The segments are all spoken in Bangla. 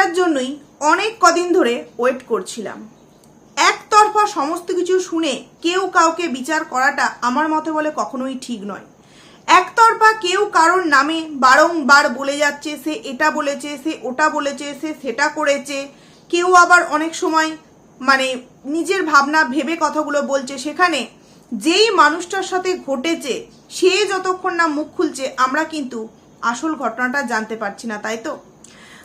এটার জন্যই অনেক কদিন ধরে ওয়েট করছিলাম। একতরফা সমস্ত কিছু শুনে কেউ কাউকে বিচার করাটা আমার মতে বলে কখনোই ঠিক নয়। একতরফা কেউ কারোর নামে বারংবার বলে যাচ্ছে, সে এটা বলেছে, সে ওটা বলেছে, সে সেটা করেছে। কেউ আবার অনেক সময় মানে নিজের ভাবনা ভেবে কথাগুলো বলছে। সেখানে যেই মানুষটার সাথে ঘটেছে, সে যতক্ষণ না মুখ খুলছে, আমরা কিন্তু আসল ঘটনাটা জানতে পারছি না, তাই তো?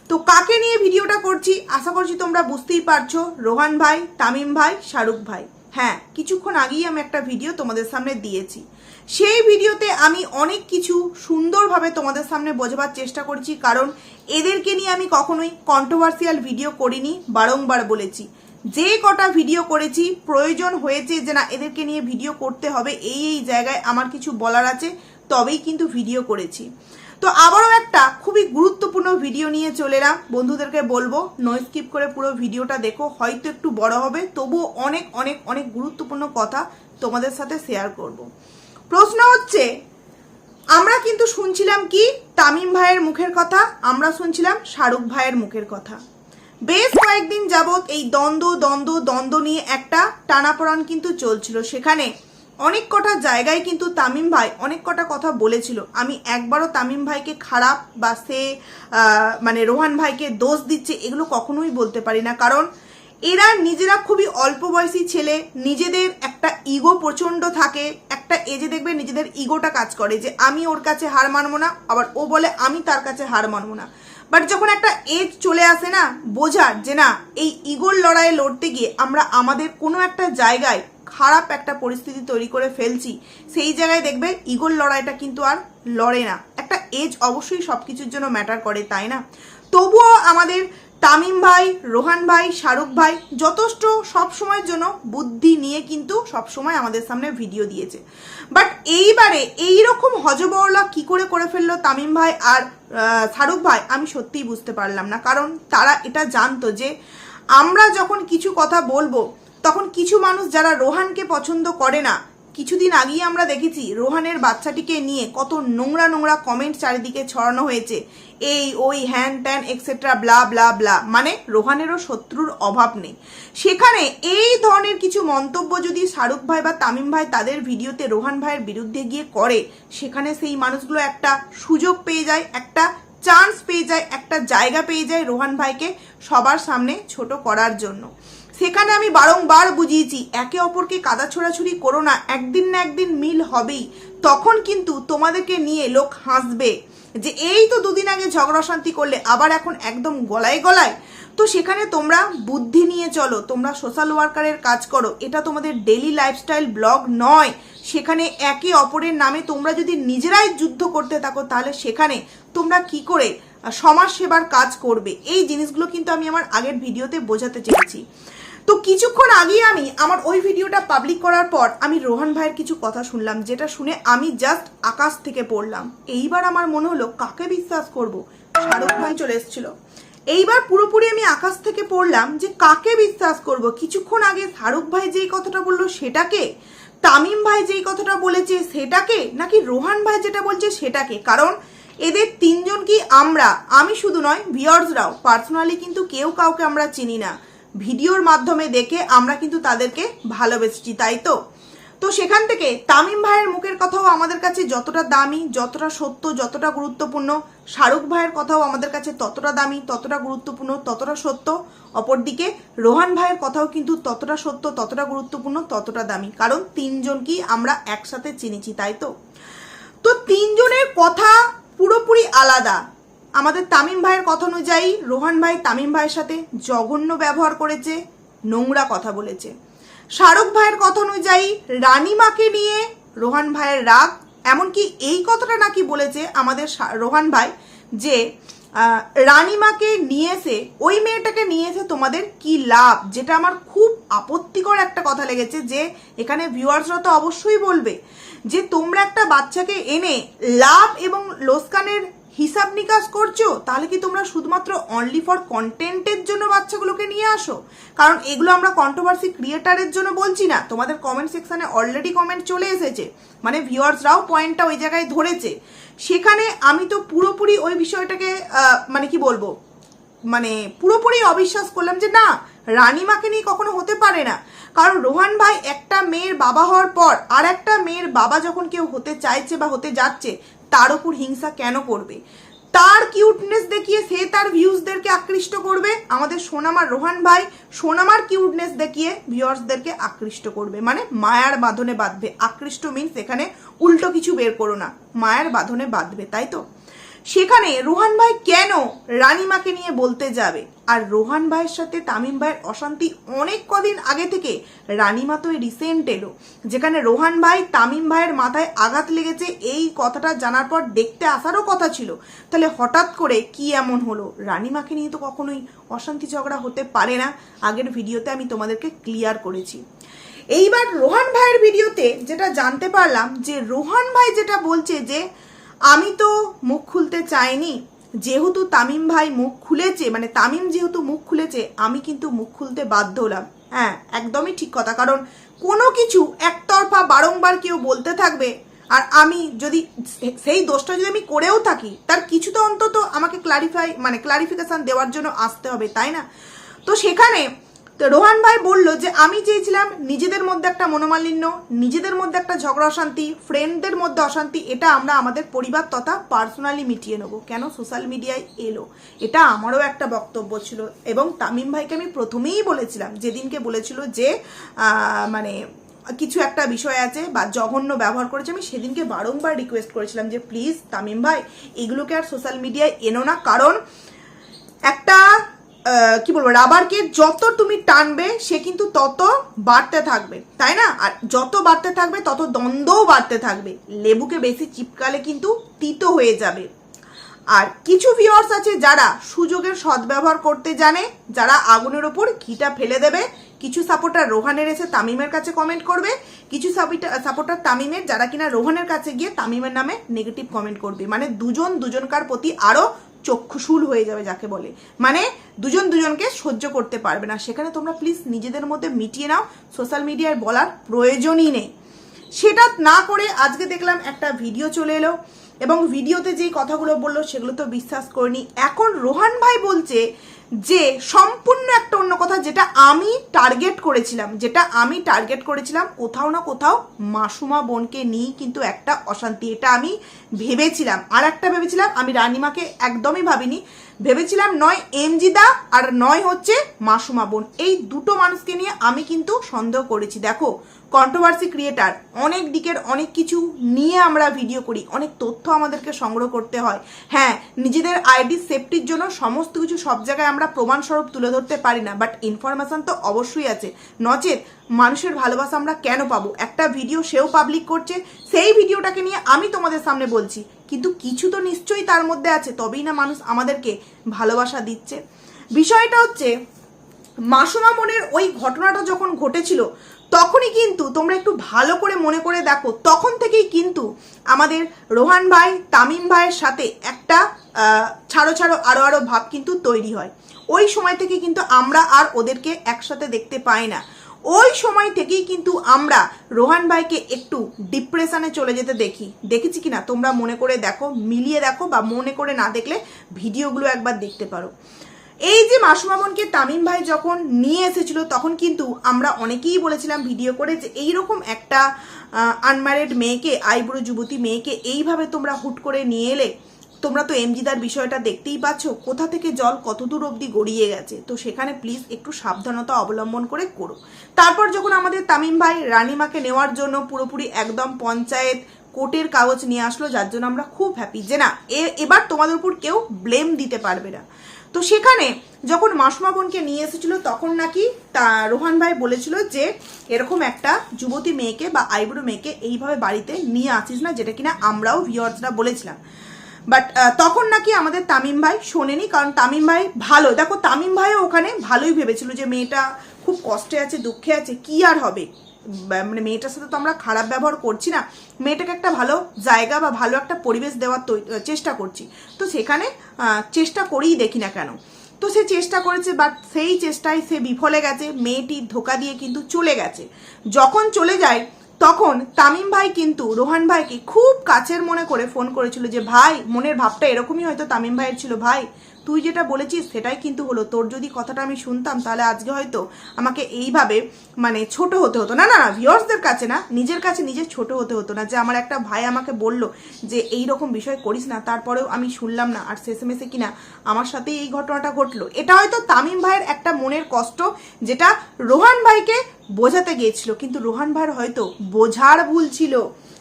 তো কাকে নিয়ে ভিডিওটা করছি? আশা করছি তোমরা বুঝতেই পারছ। রোহান ভাই, তামিম ভাই, শাহরুখ ভাই। হ্যাঁ কিছুক্ষণ আগেই আমি একটা ভিডিও তোমাদের সামনে দিয়েছি। সেই ভিডিওতে আমি অনেক কিছু সুন্দরভাবে তোমাদের সামনে বোঝাবার চেষ্টা করছি, কারণ এদেরকে নিয়ে আমি কখনোই কন্ট্রোভার্সিয়াল ভিডিও করিনি, বারংবার বলেছি। যে কটা ভিডিও করেছি, প্রয়োজন হয়েছে যে না, এদেরকে নিয়ে ভিডিও করতে হবে, এই এই জায়গায় আমার কিছু বলার আছে, তবেই কিন্তু ভিডিও করেছি। তো আবারও একটা খুবই গুরুত্বপূর্ণ ভিডিও নিয়ে চলে এলাম। বন্ধুদেরকে বলব নো স্কিপ করে পুরো ভিডিওটা দেখো, হয়তো একটু বড় হবে, তবুও অনেক অনেক অনেক গুরুত্বপূর্ণ কথা তোমাদের সাথে শেয়ার করব। প্রশ্ন হচ্ছে, আমরা কিন্তু শুনছিলাম কি? তামিম ভাইয়ের মুখের কথা, আমরা শুনছিলাম শাহরুখ ভাইয়ের মুখের কথা। বেশ কয়েকদিন যাবৎ এই দ্বন্দ্ব দ্বন্দ্ব দ্বন্দ্ব নিয়ে একটা টানাপড়ান কিন্তু চলছিল। সেখানে অনেক কটা জায়গায় কিন্তু তামিম ভাই অনেক কটা কথা বলেছিল। আমি একবারও তামিম ভাইকে খারাপ বা সে মানে রোহান ভাইকে দোষ দিচ্ছে এগুলো কখনোই বলতে পারি না। কারণ এরা নিজেরা খুবই অল্প বয়সী ছেলে, নিজেদের একটা ইগো প্রচণ্ড থাকে, একটা এজে দেখবে নিজেদের ইগোটা কাজ করে যে আমি ওর কাছে হার মানবো না, আবার ও বলে আমি তার কাছে হার মানবো না। বাট যখন একটা এজ চলে আসে না, বোঝার যে না, এই ইগোর লড়াইয়ে লড়তে গিয়ে আমরা আমাদের কোনো একটা জায়গায় খারাপ একটা পরিস্থিতি তৈরি করে ফেলছি, সেই জায়গায় দেখবে ইগোর লড়াইটা কিন্তু আর লড়ে না। একটা এজ অবশ্যই সব কিছুর জন্য ম্যাটার করে, তাই না? তবুও আমাদের তামিম ভাই, রোহান ভাই, শাহরুখ ভাই যথেষ্ট সব সময়ের জন্য বুদ্ধি নিয়ে কিন্তু সব সময় আমাদের সামনে ভিডিও দিয়েছে। বাট এইবারে এই রকম হজবরলা কি করে করে ফেলল তামিম ভাই আর শাহরুখ ভাই, আমি সত্যিই বুঝতে পারলাম না। কারণ তারা এটা জানতো যে আমরা যখন কিছু কথা বলব তখন কিছু মানুষ যারা রোহানকে পছন্দ করে না, কিছুদিন আগেই আমরা দেখেছি রোহানের বাচ্চাটিকে নিয়ে কত নোংরা নোংরা কমেন্ট চারিদিকে ছড়ানো হয়েছে। এই, ওই, হ্যান ট্যান এক্সেট্রা ব্লা ব্লা ব্লা মানে রোহানেরও শত্রুর অভাব নেই। সেখানে এই ধরনের কিছু মন্তব্য যদি শাহরুখ ভাই বা তামিম ভাই তাদের ভিডিওতে রোহান ভাইয়ের বিরুদ্ধে গিয়ে করে, সেখানে সেই মানুষগুলো একটা সুযোগ পেয়ে যায়, একটা চান্স পেয়ে যায়, একটা জায়গা পেয়ে যায় রোহান ভাইকে সবার সামনে ছোট করার জন্য। সেখানে আমি বারংবার বুঝিয়েছি, একে অপরকে কাদা ছোড়াছুড়ি করো না, একদিন না একদিন মিল হবেই। তখন কিন্তু তোমাদেরকে নিয়ে লোক হাসবে যে, এই তো দুদিন আগে ঝগড়া শান্তি করলে, আবার এখন একদম গলায় গলায়? তো সেখানে তোমরা বুদ্ধি নিয়ে চলো, তোমরা সোশ্যাল ওয়ার্কারের কাজ করো। এটা তোমাদের ডেলি লাইফস্টাইল ব্লগ নয়। সেখানে একে অপরের নামে তোমরা যদি নিজেরাই যুদ্ধ করতে থাকো, তাহলে সেখানে তোমরা কি করে, সমাজ সেবার কাজ করবে? এই জিনিসগুলো কিন্তু আমি আমার আগের ভিডিওতে বোঝাতে চেয়েছি। তো কিছুক্ষণ আগে আমি আমার ওই ভিডিওটা পাবলিক করার পর আমি রোহান ভাইয়ের কিছু কথা শুনলাম, যেটা শুনে আমি জাস্ট আকাশ থেকে পড়লাম। এইবার আমার মনে হলো, কাকে বিশ্বাস করব? শাহরুখ ভাই চলে এসেছিল। এইবার পুরোপুরি আমি আকাশ থেকে পড়লাম যে কাকে বিশ্বাস করব? কিছুক্ষণ আগে শাহরুখ ভাই যেই কথাটা বলল সেটাকে তামিম ভাই যেই কথাটা বলেছে সেটাকে নাকি রোহান ভাই যেটা বলছে সেটাকে কারণ এদের তিনজন কি আমরা? আমি শুধু নয় ভিওর্সরাও পার্সোনালি কিন্তু কেউ কাউকে আমরা চিনি না। ভিডিওর মাধ্যমে দেখে আমরা কিন্তু তাদেরকে ভালোবেসেছি, তাই তো? তো সেখান থেকে তামিম ভাইয়ের মুখের কথাও আমাদের কাছে যতটা দামি, যতটা সত্য, যতটা গুরুত্বপূর্ণ, শাহরুখ ভাইয়ের কথাও আমাদের কাছে ততটা দামি, ততটা গুরুত্বপূর্ণ, ততটা সত্য। অপরদিকে রোহান ভাইয়ের কথাও কিন্তু ততটা সত্য, ততটা গুরুত্বপূর্ণ, ততটা দামি। কারণ তিনজনকেই আমরা একসাথে চিনেছি, তাই তো? তো তিনজনের কথা পুরোপুরি আলাদা। আমাদের তামিম ভাইয়ের কথা অনুযায়ী রোহান ভাই তামিম ভাইয়ের সাথে জঘন্য ব্যবহার করেছে, নোংরা কথা বলেছে। শাহরুখ ভাইয়ের কথা অনুযায়ী রানীমাকে নিয়ে রোহান ভাইয়ের রাগ, এমনকি এই কথাটা নাকি বলেছে আমাদের রোহান ভাই যে রানীমাকে নিয়ে এসে ওই মেয়েটাকে নিয়ে এসে তোমাদের কি লাভ? যেটা আমার খুব আপত্তিকর একটা কথা লেগেছে যে, এখানে ভিউয়ার্সরা তো অবশ্যই বলবে যে, তোমরা একটা বাচ্চাকে এনে লাভ এবং লোসকানের হিসাব নিকাশ করছ, তাহলে কি তোমরা শুধুমাত্র অনলি ফর কন্টেন্টের জন্য বাচ্চাগুলোকে নিয়ে আসো? কারণ এগুলো আমরা কন্ট্রোভার্সি ক্রিয়েটারের জন্য বলছি না, তোমাদের কমেন্ট সেকশানে অলরেডি কমেন্ট চলে এসেছে। মানে ভিউয়ার্সরাও পয়েন্টটা ওই জায়গায় ধরেছে। সেখানে আমি তো পুরোপুরি ওই বিষয়টাকে মানে কি বলব মানে পুরোপুরি অবিশ্বাস করলাম যে না, রানীমাকে নিয়ে কখনো হতে পারে না। কারণ রোহান ভাই একটা মেয়ের বাবা হওয়ার পর আর একটা মেয়ের বাবা যখন কেউ হতে চাইছে বা হতে যাচ্ছে তার উপর হিংসা কেন করবে? তার কিউটনেস দেখিয়ে সে তার ভিউজদেরকে আকৃষ্ট করবে। আমাদের সোনামার রোহান ভাই সোনামার কিউটনেস দেখিয়ে ভিউয়ার্সদেরকে আকৃষ্ট করবে। মানে মায়ার বাঁধনে বাঁধবে। আকৃষ্ট মিনস এখানে উল্টো কিছু বের করো না। মায়ার বাঁধনে বাঁধবে, তাই তো? সেখানে রোহান ভাই কেন রানীমাকে নিয়ে বলতে যাবে? আর রোহান ভাইয়ের সাথে তামিম ভাইয়ের অশান্তি অনেক কদিন আগে থেকে রানীমা তো রিসেন্ট এলো, যেখানে রোহান ভাই তামিম ভাইয়ের মাথায় আঘাত লেগেছে, এই কথাটা জানার পর দেখতে আসারও কথা ছিল। তাহলে হঠাৎ করে কি এমন হলো? রানীমাকে নিয়ে তো কখনোই অশান্তি ঝগড়া হতে পারে না। আগের ভিডিওতে আমি তোমাদেরকে ক্লিয়ার করেছি। এইবার রোহান ভাইয়ের ভিডিওতে যেটা জানতে পারলাম যে রোহান ভাই যেটা বলছে যে, আমি তো মুখ খুলতে চাইনি যেহেতু তামিম ভাই মুখ খুলেছে মানে তামিম যেহেতু মুখ খুলেছে, আমি কিন্তু মুখ খুলতে বাধ্য হলাম। হ্যাঁ একদমই ঠিক কথা, কারণ কোনো কিছু একতরফা বারংবার কেউ বলতে থাকবে, আর আমি যদি সেই দোষটা যদি আমি করেও থাকি, তার কিছু তো অন্তত আমাকে ক্লারিফাই মানে ক্লারিফিকেশান দেওয়ার জন্য আসতে হবে, তাই না? তো সেখানে তো রোহান ভাই বলল যে, আমি চেয়েছিলাম নিজেদের মধ্যে একটা মনোমালিন্য, নিজেদের মধ্যে একটা ঝগড়া অশান্তি ফ্রেন্ডদের মধ্যে অশান্তি, এটা আমরা আমাদের পরিবার তথা পার্সোনালি মিটিয়ে নেব। কেন? সোশ্যাল মিডিয়ায় এলো। এটা আমারও একটা বক্তব্য ছিল এবং তামিম ভাইকে আমি প্রথমেই বলেছিলাম, যেদিনকে বলেছিল যে মানে কিছু একটা বিষয় আছে বা জঘন্য ব্যবহার করেছে, আমি সেদিনকে বারংবার রিকোয়েস্ট করেছিলাম যে প্লিজ তামিম ভাই, এগুলোকে আর সোশ্যাল মিডিয়ায় এনো না। কারণ একটা কি বলব, রাবারকে যত তুমি টানবে, সে কিন্তু তত বাড়তে থাকবে, তাই না? আর যত বাড়তে থাকবে, তত দ্বন্দ্বও বাড়তে থাকবে। লেবুকে বেশি চিপকালে কিন্তু তিতো হয়ে যাবে। আর কিছু ভিউয়ার্স আছে যারা সুযোগের সদ্ব্যবহার করতে জানে, যারা আগুনের ওপর ঘিটা ফেলে দেবে। কিছু সাপোর্টার রোহানের এসে তামিমের কাছে কমেন্ট করবে। কিছু সাপোর্টার তামিমের যারা কিনা রোহানের কাছে গিয়ে তামিমের নামে নেগেটিভ কমেন্ট করবে। মানে দুজন দুজনকার প্রতি আরও চক্ষুশূল হয়ে যাবে যাকে বলে। মানে দুজন দুজনকে সহ্য করতে পারবে না। সেখানে তোমরা প্লিজ নিজেদের মধ্যে মিটিয়ে নাও। সোশ্যাল মিডিয়ায় বলার প্রয়োজনই নেই। সেটা না করে আজকে দেখলাম একটা ভিডিও চলে এলো এবং ভিডিওতে যেই কথাগুলো বলল সেগুলো তো বিশ্বাস করিনি। এখন রোহান ভাই বলছে যে সম্পূর্ণ একটা অন্য কথা, যেটা আমি টার্গেট করেছিলাম, যেটা আমি টার্গেট করেছিলাম, কোথাও না কোথাও মাসুমা বোনকে নিয়েই কিন্তু একটা অশান্তি, এটা আমি ভেবেছিলাম। আর একটা ভেবেছিলাম, আমি রানিমাকে একদমই ভাবিনি। ভেবেছিলাম নয় এমজিদা আর নয় হচ্ছে মাসুমা বোন। এই দুটো মানুষকে নিয়ে আমি কিন্তু সন্দেহ করেছি। দেখো কন্ট্রোভার্সি ক্রিয়েটার অনেক দিকের অনেক কিছু নিয়ে আমরা ভিডিও করি, অনেক তথ্য আমাদেরকে সংগ্রহ করতে হয়। হ্যাঁ নিজেদের আইডি সেফটির জন্য সমস্ত কিছু সব জায়গায় আমরা প্রমাণস্বরূপ তুলে ধরতে পারি না বাট ইনফরমেশন তো অবশ্যই আছে। নচেত মানুষের ভালোবাসা আমরা কেন পাবো? একটা ভিডিও সেও পাবলিক করছে, সেই ভিডিওটাকে নিয়ে আমি তোমাদের সামনে বলছি। কিন্তু কিছু তো নিশ্চয়ই তার মধ্যে আছে, তবেই না মানুষ আমাদেরকে ভালোবাসা দিচ্ছে। বিষয়টা হচ্ছে, মাসুমা মনের ওই ঘটনাটা যখন ঘটেছিল, তখনই কিন্তু তোমরা একটু ভালো করে মনে করে দেখো, তখন থেকেই কিন্তু আমাদের রোহান ভাই, তামিম ভাইয়ের সাথে একটা ছাড়ো ছাড়ো আরও আরও ভাব কিন্তু তৈরি হয়। ওই সময় থেকে কিন্তু আমরা আর ওদেরকে একসাথে দেখতে পাই না। ওই সময় থেকেই কিন্তু আমরা রোহান ভাইকে একটু ডিপ্রেশনে চলে যেতে দেখি। দেখেছি কিনা? তোমরা মনে করে দেখো, মিলিয়ে দেখো বা মনে করে না দেখলে ভিডিওগুলো একবার দেখতে পারো। এই যে মাসুমা বোনকে তামিম ভাই যখন নিয়ে এসেছিল, তখন কিন্তু আমরা অনেকেই বলেছিলাম ভিডিও করে যে এইরকম একটা আনম্যারিড মেয়েকে, আইবুড়ো যুবতী মেয়েকে এইভাবে তোমরা হুট করে নিয়ে এলে তোমরা তো এমজিদার বিষয়টা দেখতেই পাচ্ছ, কোথা থেকে জল কত দূর অবধি গড়িয়ে গেছে? তো সেখানে প্লিজ একটু সাবধানতা অবলম্বন করে করো। তারপর যখন আমাদের তামিম ভাই রানিমাকে নেওয়ার জন্য পুরোপুরি একদম পঞ্চায়েত কোর্টের কাগজ নিয়ে আসলো, যার জন্য আমরা খুব হ্যাপি যে না এবার তোমাদের উপর কেউ ব্লেম দিতে পারবে না। তো সেখানে যখন মাসমা বোনকে নিয়ে এসেছিল, তখন নাকি তা রোহান ভাই বলেছিল যে, এরকম একটা যুবতী মেয়েকে বা আইবুড়ো মেয়েকে এইভাবে বাড়িতে নিয়ে আসিস না, যেটা কিনা আমরাও ভিওয়ার্সরা বলেছিলাম। বাট তখন নাকি আমাদের তামিম ভাই শোনেনি, কারণ তামিম ভাই ভালো। দেখো, তামিম ভাইও ওখানে ভালোই ভেবেছিল যে মেয়েটা খুব কষ্টে আছে, দুঃখে আছে, কি আর হবে? মানে মেয়েটার সাথে তো আমরা খারাপ ব্যবহার করছি না। মেয়েটাকে একটা ভালো জায়গা বা ভালো একটা পরিবেশ দেওয়ার চেষ্টা করছি। তো সেখানে চেষ্টা করেই দেখি না কেন। তো সে চেষ্টা করেছে বাট সেই চেষ্টায় সে বিফলে গেছে, মেয়েটি ধোকা দিয়ে কিন্তু চলে গেছে। যখন চলে যায় তখন তামিম ভাই কিন্তু রোহান ভাইকে খুব কাছের মনে করে ফোন করেছিল যে, ভাই, মনের ভাবটা এরকমই হয়তো তামিম ভাইয়ের ছিল, ভাই তুই যেটা বলেছিস সেটাই কিন্তু হলো। তোর যদি কথাটা আমি শুনতাম, তাহলে আজকে হয়তো আমাকে এইভাবে মানে ছোট হতে হতো। না না না ভিউয়ার্সদের কাছে না, নিজের কাছে নিজের ছোট হতে হতো না। যে আমার একটা ভাই আমাকে বলল যে এই রকম বিষয় করিস না। তারপরেও আমি শুনলাম না। আর শেষে মেসে কিনা আমার সাথে এই ঘটনাটা ঘটলো। এটা হয়তো তামিম ভাইয়ের একটা মনের কষ্ট, যেটা রোহান ভাইকে বোঝাতে গিয়েছিল। কিন্তু রোহান ভাইয়ের হয়তো বোঝার ভুল ছিল।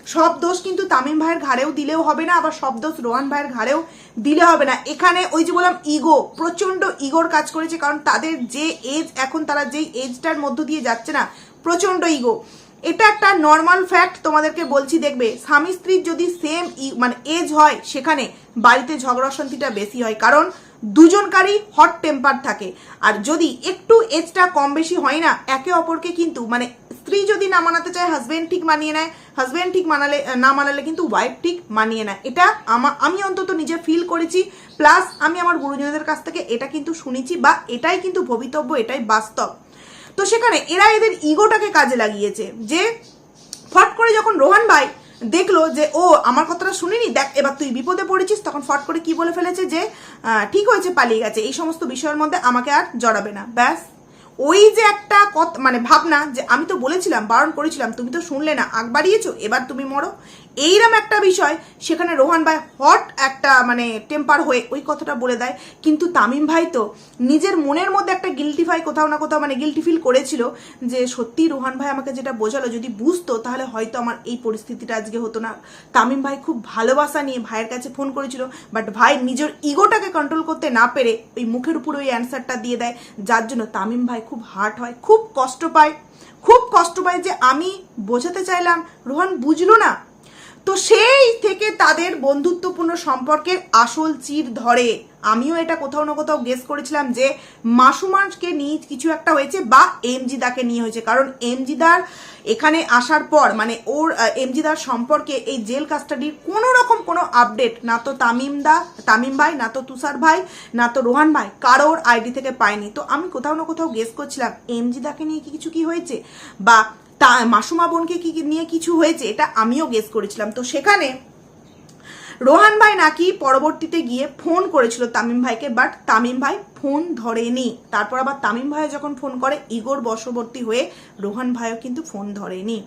সব দোষ কিন্তু তামিম ভাইয়ের ঘাড়েও দিলেও হবে না, আবার সব দোষ রোহান ভাইয়ের ঘাড়েও দিলে হবে না। এখানে ওই যে বললাম ইগো প্রচণ্ড ইগোর কাজ করেছে, কারণ তাদের যে এজ এখন তারা যেই এজটার মধ্য দিয়ে যাচ্ছে না প্রচণ্ড ইগো এটা একটা নর্মাল ফ্যাক্ট তোমাদেরকে বলছি, দেখবে, স্বামী স্ত্রীর যদি সেম মানে এজ হয়, সেখানে বাড়িতে ঝগড়া অশান্তিটা বেশি হয়, কারণ দুজনকারই হট টেম্পার থাকে। আর যদি একটু এজটা কম বেশি হয় না, একে অপরকে কিন্তু মানে স্ত্রী যদি না মানাতে চায় হাজব্যান্ড ঠিক মানিয়ে নেয়। হাজব্যান্ড ঠিক মানালে না মানালে কিন্তু ওয়াইফ ঠিক মানিয়ে নেয়। এটা আমা, আমি অন্তত নিজে ফিল করেছি। প্লাস আমি আমার গুরুজনদের কাছ থেকে এটা কিন্তু শুনেছি বা এটাই কিন্তু ভবিতব্য, এটাই বাস্তব। তো সেখানে এরা এদের ইগোটাকে কাজে লাগিয়েছে যে ফট করে যখন রোহান ভাই দেখল যে, ও, আমার কথাটা শুনিনি, দেখ, এবার তুই বিপদে পড়েছিস, তখন ফট করে কি বলে ফেলেছে যে ঠিক হয়েছে, পালিয়ে গেছে। এই সমস্ত বিষয়ের মধ্যে আমাকে আর জড়াবে না। ব্যাস। ওই যে একটা কত মানে ভাবনা যে আমি তো বলেছিলাম, বারণ করেছিলাম, তুমি তো শুনলে না, আগ বাড়িয়েছো, এবার তুমি মরো। এইরকম একটা বিষয়, সেখানে রোহান ভাই হট একটা মানে টেম্পার হয়ে ওই কথাটা বলে দেয়। কিন্তু তামিম ভাই তো নিজের মনের মধ্যে একটা গিলটিফাই কোথাও না কোথাও মানে গিলটি ফিল করেছিল যে সত্যি রোহান ভাই আমাকে যেটা বোঝালো, যদি বুঝতো তাহলে হয়তো আমার এই পরিস্থিতিটা আজকে হতো না। তামিম ভাই খুব ভালোবাসা নিয়ে ভাইয়ের কাছে ফোন করেছিল বাট ভাই নিজের ইগোটাকে কন্ট্রোল করতে না পেরে ওই মুখের উপর ওই অ্যান্সারটা দিয়ে দেয়, যার জন্য তামিম ভাই খুব হার্ট হয়, খুব কষ্ট পায়। খুব কষ্ট পায় যে আমি বোঝাতে চাইলাম, রোহান বুঝলো না তো সেই থেকে তাদের বন্ধুত্বপূর্ণ সম্পর্কের আসল চির ধরে। আমিও এটা কোথাও না কোথাও গেস করেছিলাম যে মাসুমানকে নিয়ে কিছু একটা হয়েছে বা এমজিদাকে নিয়ে হয়েছে। কারণ এমজিদার এখানে আসার পর মানে ওর এমজিদার সম্পর্কে এই জেল কাস্টাডির কোনো রকম কোনো আপডেট না তো তামিম দা, তামিম ভাই, না তো তুষার ভাই, না তো রোহান ভাই কারোর আইডি থেকে পায়নি। তো আমি কোথাও না কোথাও গেস করছিলাম, এমজিদাকে নিয়ে কি কিছু কি হয়েছে? বা তা মাসুমা বোনকে কি নিয়ে কিছু হয়েছে এটা আমিও গেস করেছিলাম। তো সেখানে রোহান ভাই নাকি পরবর্তীতে গিয়ে ফোন করেছিল তামিম ভাইকে বাট তামিম ভাই ফোন ধরেনি। তারপর আবার তামিম ভাই যখন ফোন করে, ইগোর বশবর্তী হয়ে রোহান ভাইও কিন্তু ফোন ধরেনি।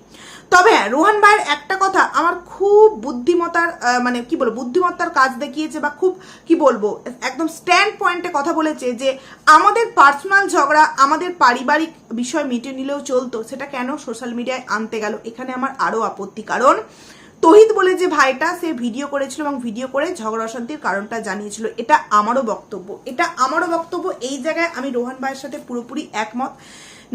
তবে হ্যাঁ রোহান ভাইয়ের একটা কথা, আমার খুব বুদ্ধিমতার মানে কি বলব, বুদ্ধিমত্তার কাজ দেখিয়েছে বা খুব, কি বলব, একদম স্ট্যান্ড পয়েন্টে কথা বলেছে যে, আমাদের পার্সোনাল ঝগড়া, আমাদের পারিবারিক বিষয় মিটে নিলেও চলতো, সেটা কেন সোশ্যাল মিডিয়ায় আনতে গেল? এখানে আমার আরও আপত্তি। কারণ তহিদ বলে যে ভাইটা সে ভিডিও করেছিল এবং ভিডিও করে ঝগড়া অশান্তির কারণটা জানিয়েছিল, এটা আমারও বক্তব্য। এটা আমারও বক্তব্য, এই জায়গায় আমি রোহান ভাইয়ের সাথে পুরোপুরি একমত।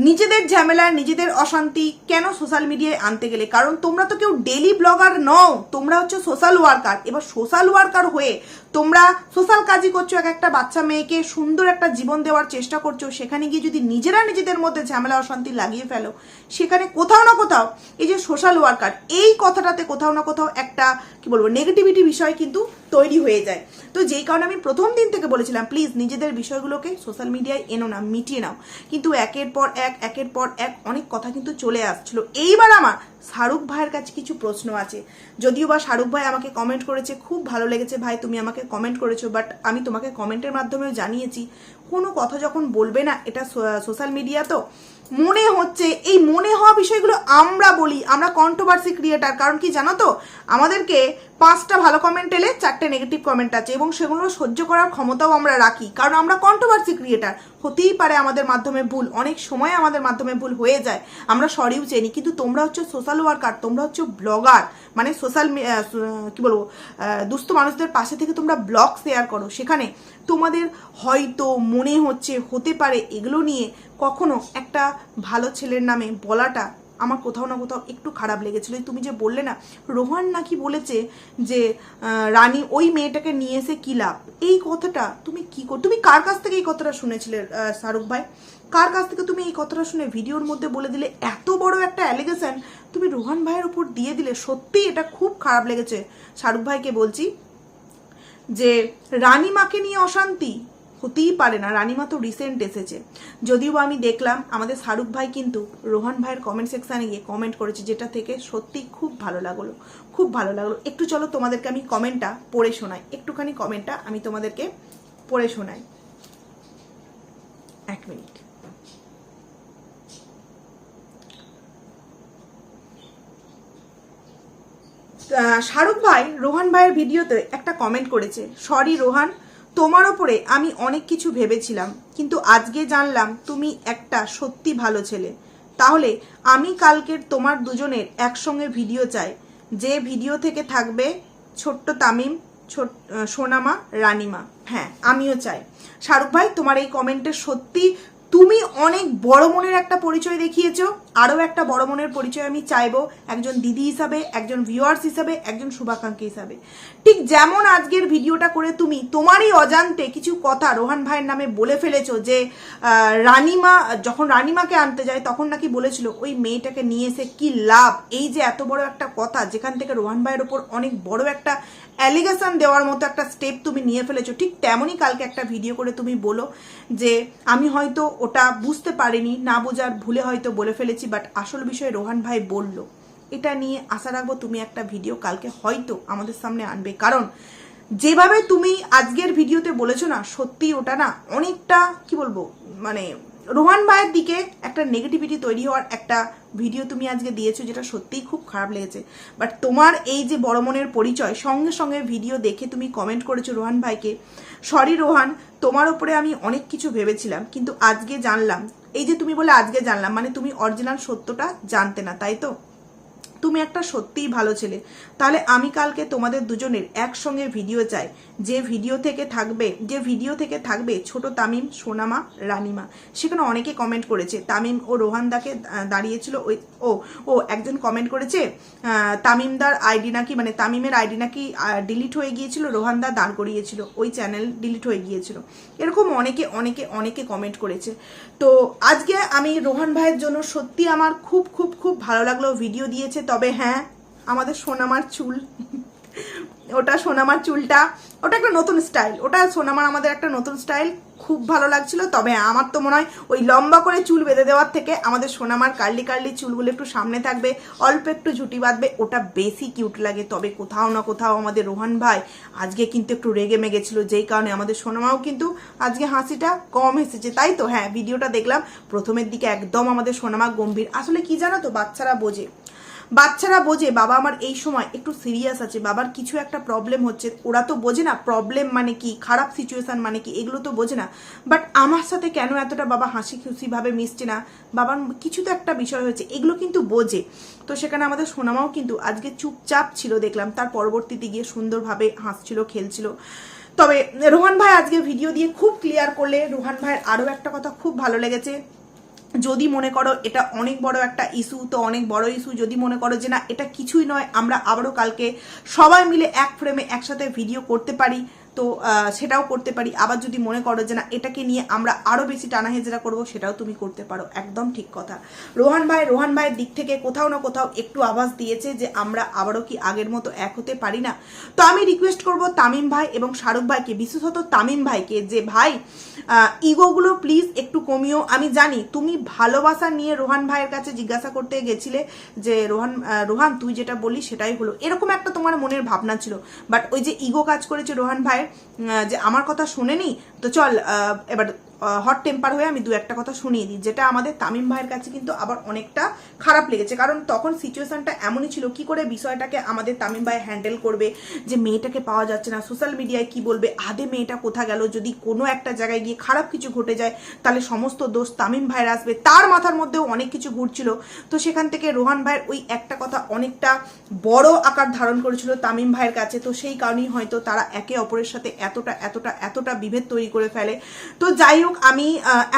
নিজেদের ঝামেলা, নিজেদের অশান্তি কেন সোশ্যাল মিডিয়ায় আনতে গেলে? কারণ তোমরা তো কেউ ডেলি ব্লগার নও, তোমরা হচ্ছে সোশ্যাল ওয়ার্কার এবার সোশ্যাল ওয়ার্কার হয়ে তোমরা সোশ্যাল কাজই করছ, এক একটা বাচ্চা মেয়েকে সুন্দর একটা জীবন দেওয়ার চেষ্টা করছ, সেখানে গিয়ে যদি নিজেরা নিজেদের মধ্যে ঝামেলা অশান্তি লাগিয়ে ফেলো, সেখানে কোথাও না কোথাও এই যে সোশ্যাল ওয়ার্কার এই কথাটাতে কোথাও না কোথাও একটা, কি বলব নেগেটিভিটি বিষয় কিন্তু তৈরি হয়ে যায়। তো যেই কারণে আমি প্রথম দিন থেকে বলেছিলাম প্লিজ নিজেদের বিষয়গুলোকে সোশ্যাল মিডিয়ায় এনো না, মিটিয়ে নাও। কিন্তু একের পর এক, একের পর এক অনেক কথা কিন্তু চলে আসছিল। এইবার আমার শাহরুখ ভাইয়ের কাছে কিছু প্রশ্ন আছে। যদিও বা শাহরুখ ভাই আমাকে কমেন্ট করেছে, খুব ভালো লেগেছে ভাই, তুমি আমাকে কমেন্ট করেছ বাট আমি তোমাকে কমেন্টের মাধ্যমেও জানিয়েছি। কোনো কথা যখন বলবে না, এটা সোশ্যাল মিডিয়া তো, মনে হচ্ছে, এই মনে হওয়া বিষয়গুলো আমরা বলি, আমরা কন্ট্রোভার্সি ক্রিয়েটার কারণ কি জানো তো? আমাদেরকে পাঁচটা ভালো কমেন্ট এলে চারটে নেগেটিভ কমেন্ট আছে এবং সেগুলো সহ্য করার ক্ষমতাও আমরা রাখি। কারণ আমরা কন্ট্রোভার্সি ক্রিয়েটার হতেই পারে আমাদের মাধ্যমে ভুল, অনেক সময় আমাদের মাধ্যমে ভুল হয়ে যায়, আমরা সরিও চেনি, কিন্তু তোমরা হচ্ছে সোশ্যাল ওয়ার্কার তোমরা হচ্ছে ব্লগার মানে সোশ্যাল কি বলব দুস্থ মানুষদের পাশে থেকে তোমরা ব্লগ শেয়ার করো। সেখানে তোমাদের হয়তো মনে হচ্ছে, হতে পারে, এগুলো নিয়ে কখনো একটা ভালো ছেলের নামে বলাটা আমার কোথাও না কোথাও একটু খারাপ লেগেছিল। তুমি যে বললে না, রোহান নাকি বলেছে যে রানী ওই মেয়েটাকে নিয়ে এসে কি লাভ? এই কথাটা তুমি কি কর তুমি কার কাছ থেকে এই কথাটা শুনেছিলে শাহরুখ ভাই? কার কাছ থেকে তুমি এই কথাটা শুনে ভিডিওর মধ্যে বলে দিলে? এত বড় একটা অ্যালিগেশন তুমি রোহান ভাইয়ের উপর দিয়ে দিলে। সত্যি এটা খুব খারাপ লেগেছে। শাহরুখ ভাইকে বলছি যে রানী মাকে নিয়ে অশান্তি। হতেই পারে না, রানীমা তো রিসেন্ট এসেছে। যদিও আমি দেখলাম, আমাদের শাহরুখ ভাই কিন্তু রোহান ভাইয়ের কমেন্ট সেকশানে গিয়ে কমেন্ট করেছে, যেটা থেকে সত্যি খুব ভালো লাগল, খুব ভালো লাগল। একটু চলো তোমাদেরকে আমি কমেন্টটা পড়ে শোনাই, একটুখানি কমেন্টটা আমি তোমাদেরকে পড়ে শোনাই। এক মিনিট। শাহরুখ ভাই, রোহান ভাইয়ের ভিডিওতে একটা কমেন্ট করেছে সরি রোহান তোমার ওপরে আমি অনেক কিছু ভেবেছিলাম, কিন্তু আজকে জানলাম তুমি একটা সত্যি ভালো ছেলে। তাহলে আমি কালকের তোমার দুজনের একসঙ্গে ভিডিও চাই। যে ভিডিও থেকে থাকবে ছোট্ট তামিম, ছোট সোনামা, রানিমা। হ্যাঁ আমিও চাই। শাহরুখ ভাই, তোমার এই কমেন্টে সত্যি তুমি অনেক বড় মনের একটা পরিচয় দেখিয়েছো, আরও একটা বড় মনের পরিচয় আমি চাইব একজন দিদি হিসাবে, একজন ভিউয়ার্স হিসাবে, একজন শুভাকাঙ্ক্ষী হিসাবে। ঠিক যেমন আজকের ভিডিওটা করে তুমি তোমারই অজান্তে কিছু কথা রোহান ভাইয়ের নামে বলে ফেলেছো যে রানিমা, যখন রানিমাকে আনতে যায় তখন নাকি বলেছিল, ওই মেয়েটাকে নিয়ে এসে কি লাভ? এই যে এত বড় একটা কথা যেখান থেকে রোহান ভাইয়ের ওপর অনেক বড় একটা অ্যালিগেশন দেওয়ার মতো একটা স্টেপ তুমি নিয়ে ফেলেছো, ঠিক তেমনই কালকে একটা ভিডিও করে তুমি বলো যে, আমি হয়তো ওটা বুঝতে পারিনি, না বোঝার ভুলে হয়তো বলে ফেলেছি বাট আসল বিষয়ে রোহান ভাই বলল। এটা নিয়ে আশা রাখব তুমি একটা ভিডিও কালকে হয়তো আমাদের সামনে আনবে। কারণ, যেভাবে তুমি আজকের ভিডিওতে বলেছ না সত্যি ওটা না অনেকটা, কি বলব মানে রোহান ভাইয়ের দিকে একটা নেগেটিভিটি তৈরি হওয়ার একটা ভিডিও তুমি আজকে দিয়েছ যেটা সত্যিই খুব খারাপ লেগেছে। বাট তোমার এই যে বড় মনের পরিচয়, সঙ্গে সঙ্গে ভিডিও দেখে তুমি কমেন্ট করেছ রোহান ভাইকে। সরি রোহান, তোমার ওপরে আমি অনেক কিছু ভেবেছিলাম, কিন্তু আজকে জানলাম। এই যে তুমি বলে আজকে জানলাম মানে তুমি অরিজিনাল সত্যটা জানতে না, তাই তো? তুমি একটা সত্যিই ভালো ছেলে। তাহলে আমি কালকে তোমাদের দুজনের একসঙ্গে ভিডিও চাই। যে ভিডিও থেকে থাকবে, যে ভিডিও থেকে থাকবে ছোট তামিম, সোনামা, রানিমা। সেখানে অনেকে কমেন্ট করেছে। তামিম ও রোহানদাকে দাঁড়িয়েছিল ওই, ও ও একজন কমেন্ট করেছে তামিমদার আইডি নাকি মানে তামিমের আইডি নাকি ডিলিট হয়ে গিয়েছিল রোহানদা দাঁড় করিয়েছিল, ওই চ্যানেল ডিলিট হয়ে গিয়েছিল। এরকম অনেকে অনেকে অনেকে কমেন্ট করেছে। তো আজকে আমি রোহান ভাইয়ের জন্য সত্যি আমার খুব খুব খুব ভালো লাগল ভিডিও দিয়েছে। তবে হ্যাঁ আমাদের সোনামার চুল। ওটা সোনামার চুলটা, ওটা একটা নতুন স্টাইল। ওটা সোনামার আমাদের একটা নতুন স্টাইল। খুব ভালো লাগছিল, তবে আমার তো মনে হয় ওই লম্বা করে চুল বেঁধে দেওয়ার থেকে আমাদের সোনামার কার্লি কার্লি চুলগুলো একটু সামনে থাকবে, অল্প একটু ঝুটি বাঁধবে, ওটা বেশি কিউট লাগে। তবে কোথাও না কোথাও আমাদের রোহান ভাই আজকে কিন্তু একটু রেগে মেগেছিল, যেই কারণে আমাদের সোনামাও কিন্তু আজকে হাসিটা কম এসেছে। তাই তো? হ্যাঁ ভিডিওটা দেখলাম, প্রথমের দিকে একদম আমাদের সোনামা গম্ভীর। আসলে কি জানো তো, বাচ্চারা বোঝে। বাচ্চারা বোঝে, বাবা আমার এই সময় একটু সিরিয়াস আছে, বাবার কিছু একটা প্রবলেম হচ্ছে, ওরা তো বোঝে না প্রবলেম মানে কি, খারাপ সিচুয়েশন মানে কি, এগুলো তো বোঝে না। বাট আমার সাথে কেন এতটা বাবা হাসি খুশিভাবে মিশছে না? বাবার কিছু তো একটা বিষয় হয়েছে, এগুলো কিন্তু বোঝে। তো সেখানে আমাদের সোনামাও কিন্তু আজকে চুপচাপ ছিল দেখলাম, তার পরবর্তীতে গিয়ে সুন্দরভাবে হাসছিল, খেলছিল। তবে রোহান ভাই আজকে ভিডিও দিয়ে খুব ক্লিয়ার করলে, রোহান ভাইয়ের আরও একটা কথা খুব ভালো লেগেছে। যদি মনে করো এটা অনেক বড় একটা ইস্যু তো অনেক বড় ইস্যু যদি মনে করো যে না, এটা কিছুই নয়, আমরা আবারও কালকে সবাই মিলে এক ফ্রেমে একসাথে ভিডিও করতে পারি। তো সেটাও করতে পারি। আবার যদি মনে করো যে না, এটাকে নিয়ে আমরা আরও বেশি টানা হেজরা করব, সেটাও তুমি করতে পারো। একদম ঠিক কথা। রোহান ভাই, রোহান ভাইয়ের দিক থেকে কোথাও না কোথাও একটু আভাস দিয়েছে যে আমরা আবারও কি আগের মতো এক হতে পারি না। তো আমি রিকোয়েস্ট করব তামিম ভাই এবং শাহরুখ ভাইকে, বিশেষত তামিম ভাইকে, যে ভাই ইগোগুলো প্লিজ একটু কমিও। আমি জানি তুমি ভালোবাসা নিয়ে রোহান ভাইয়ের কাছে জিজ্ঞাসা করতে গেছিলে যে, রোহান রোহান, তুই যেটা বললি সেটাই হলো। এরকম একটা তোমার মনের ভাবনা ছিল। বাট ওই যে ইগো কাজ করেছে রোহান ভাইয়ের যে আমার কথা শুনেনি তো চল এবার হট টেম্পার হয়ে আমি দু একটা কথা শুনিয়ে দিই, যেটা আমাদের তামিম ভাইয়ের কাছে কিন্তু আবার অনেকটা খারাপ লেগেছে। কারণ তখন সিচুয়েশনটা এমনই ছিল, কি করে বিষয়টাকে আমাদের তামিম ভাই হ্যান্ডেল করবে, যে মেয়েটাকে পাওয়া যাচ্ছে না সোশ্যাল মিডিয়ায় কি বলবে, আদে মেয়েটা কোথা গেল, যদি কোনো একটা জায়গায় গিয়ে খারাপ কিছু ঘটে যায়, তাহলে সমস্ত দোষ তামিম ভাইয়ের আসবে। তার মাথার মধ্যেও অনেক কিছু ঘুরছিল। তো সেখান থেকে রোহান ভাইয়ের ওই একটা কথা অনেকটা বড় আকার ধারণ করেছিল তামিম ভাইয়ের কাছে। তো সেই কারণেই হয়তো তারা একে অপরের সাথে এতটা এতটা এতটা বিভেদ তৈরি করে ফেলে। তো যাই হোক আমি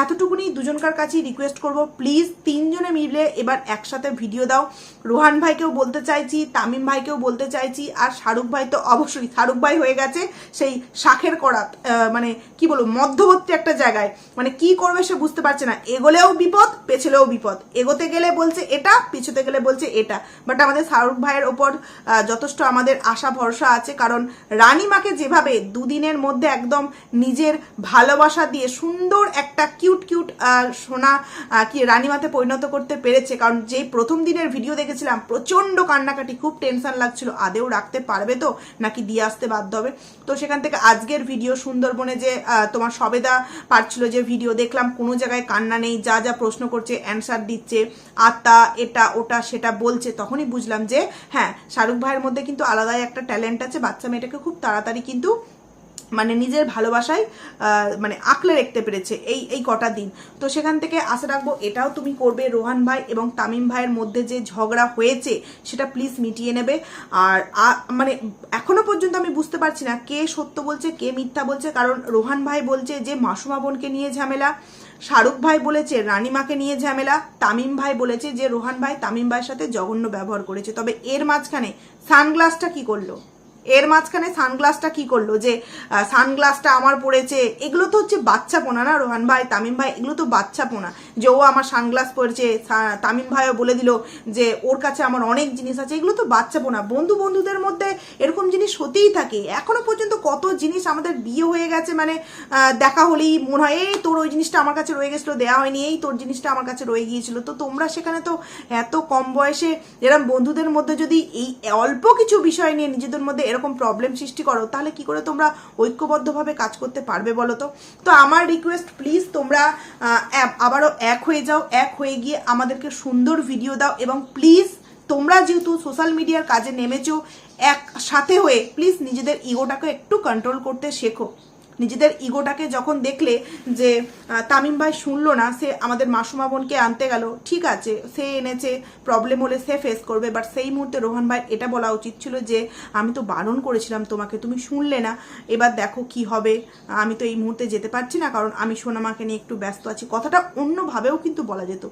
এতটুকুনি দুজনকার কাছেই রিকোয়েস্ট করব। প্লিজ তিনজনে মিলে এবার একসাথে ভিডিও দাও। রোহান ভাইকেও বলতে চাইছি, তামিম ভাইকেও বলতে চাইছি, আর শাহরুখ ভাই তো অবশ্যই, শাহরুখ ভাই হয়ে গেছে সেই শাখের করাত মানে কি বলব, মধ্যবর্তী একটা জায়গায়। মানে কি করবে সে বুঝতে পারছে না। এগোলেও বিপদ, পেছলেও বিপদ। এগোতে গেলে বলছে এটা, পিছুতে গেলে বলছে এটা। বাট আমাদের শাহরুখ ভাইয়ের ওপর যথেষ্ট আমাদের আশা, ভরসা আছে। কারণ রানীমাকে যেভাবে দুদিনের মধ্যে একদম নিজের ভালোবাসা দিয়ে সুন্দর একটা কিউট কিউট সোনা কি রানীমাতে পরিণত করতে পেরেছে। কারণ যেই প্রথম দিনের ভিডিও দেখেছিলাম প্রচণ্ড কান্নাকাটি, খুব টেনশন লাগছিল। আদেও রাখতে পারবে তো? নাকি দিয়ে আসতে বাধ্য হবে? তো সেখান থেকে আজকের ভিডিও সুন্দরবনে যে তোমার সবেদা পারছিল যে ভিডিও দেখলাম, কোনো জায়গায় কান্না নেই, যা যা প্রশ্ন করছে অ্যান্সার দিচ্ছে, আত্মা এটা, ওটা, সেটা বলছে, তখনই বুঝলাম যে হ্যাঁ শাহরুখ ভাইয়ের মধ্যে কিন্তু আলাদাই একটা ট্যালেন্ট আছে, বাচ্চা মেয়েটাকে খুব তাড়াতাড়ি কিন্তু মানে নিজের ভালোবাসায় মানে আঁকলে রাখতে পেরেছে এই এই কটা দিন। তো সেখান থেকে আশা রাখব এটাও তুমি করবে রোহান ভাই এবং তামিম ভাইয়ের মধ্যে যে ঝগড়া হয়েছে সেটা প্লিজ মিটিয়ে নেবে। আর মানে এখনও পর্যন্ত আমি বুঝতে পারছি না কে সত্য বলছে, কে মিথ্যা বলছে। কারণ রোহান ভাই বলছে যে মাসুমা বোনকে নিয়ে ঝামেলা, শাহরুখ ভাই বলেছে রানিমাকে নিয়ে ঝামেলা, তামিম ভাই বলেছে যে রোহান ভাই তামিম ভাইয়ের সাথে জঘন্য ব্যবহার করেছে। তবে এর মাঝখানে সানগ্লাসটা কি করল? এর মাঝখানে সানগ্লাসটা কি করল? যে সানগ্লাসটা আমার পড়েছে, এগুলো তো হচ্ছে বাচ্চা পোনা না, রোহান ভাই? তামিম ভাই, এগুলো তো বাচ্চা পোনা। যে, ও আমার সানগ্লাস পড়েছে তামিম ভাইও বলে দিল যে, ওর কাছে আমার অনেক জিনিস আছে, এগুলো তো বাচ্চা পোনা। বন্ধু বন্ধুদের মধ্যে এরকম জিনিস হতেই থাকে। এখনও পর্যন্ত কত জিনিস আমাদের বিয়ে হয়ে গেছে মানে দেখা হলেই মনে হয়, এই তোর ওই জিনিসটা আমার কাছে রয়ে গেছিল দেওয়া হয়নি, এই তোর জিনিসটা আমার কাছে রয়ে গিয়েছিল। তো তোমরা সেখানে তো এত কম বয়সে এরকম বন্ধুদের মধ্যে যদি এই অল্প কিছু বিষয় নিয়ে নিজেদের মধ্যে এরকম প্রবলেম সৃষ্টি করো, তাহলে কি করে তোমরা ঐক্যবদ্ধভাবে কাজ করতে পারবে বলো তো? তো আমার রিকোয়েস্ট প্লিজ তোমরা আবারও এক হয়ে যাও, এক হয়ে গিয়ে আমাদেরকে সুন্দর ভিডিও দাও এবং প্লিজ তোমরা যেহেতু সোশ্যাল মিডিয়ার কাজে নেমেছো এক সাথে হয়ে প্লিজ নিজেদের ইগোটাকে একটু কন্ট্রোল করতে শেখো। নিজেদের ইগোটাকে যখন দেখলে যে তামিম ভাই শুনলো না, সে আমাদের মাসুমা বোনকে আনতে গেল, ঠিক আছে, সে এনেছে প্রবলেম হলে সে ফেস করবে বাট সেই মুহূর্তে রোহন ভাই এটা বলা উচিত ছিল যে, আমি তো বারণ করেছিলাম তোমাকে, তুমি শুনলে না, এবার দেখো কি হবে, আমি তো এই মুহূর্তে যেতে পারছি না, কারণ আমি সোনামাকে নিয়ে একটু ব্যস্ত আছি। কথাটা অন্যভাবেও কিন্তু বলা যেত।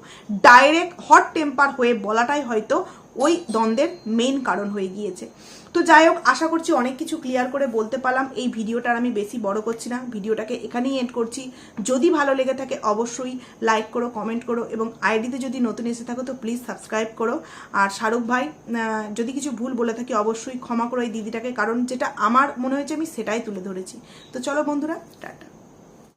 ডাইরেক্ট হট টেম্পার হয়ে বলাটাই হয়তো ওই দ্বন্দ্বের মেইন কারণ হয়ে গিয়েছে। তো যাই হোক, আশা করছি অনেক কিছু ক্লিয়ার করে বলতে পারলাম। এই ভিডিওটার আমি বেশি বড় করছি না। ভিডিওটাকে এখানেই এন্ড করছি। যদি ভালো লেগে থাকে, অবশ্যই লাইক করো কমেন্ট করো এবং আইডিতে যদি নতুন এসে থাকো, তো প্লিজ সাবস্ক্রাইব করো। আর শাহরুখ ভাই যদি কিছু ভুল বলে থাকি, অবশ্যই ক্ষমা করো এই দিদিটাকে, কারণ যেটা আমার মনে হয়েছে, আমি সেটাই তুলে ধরেছি। তো চলো বন্ধুরা, টাটা।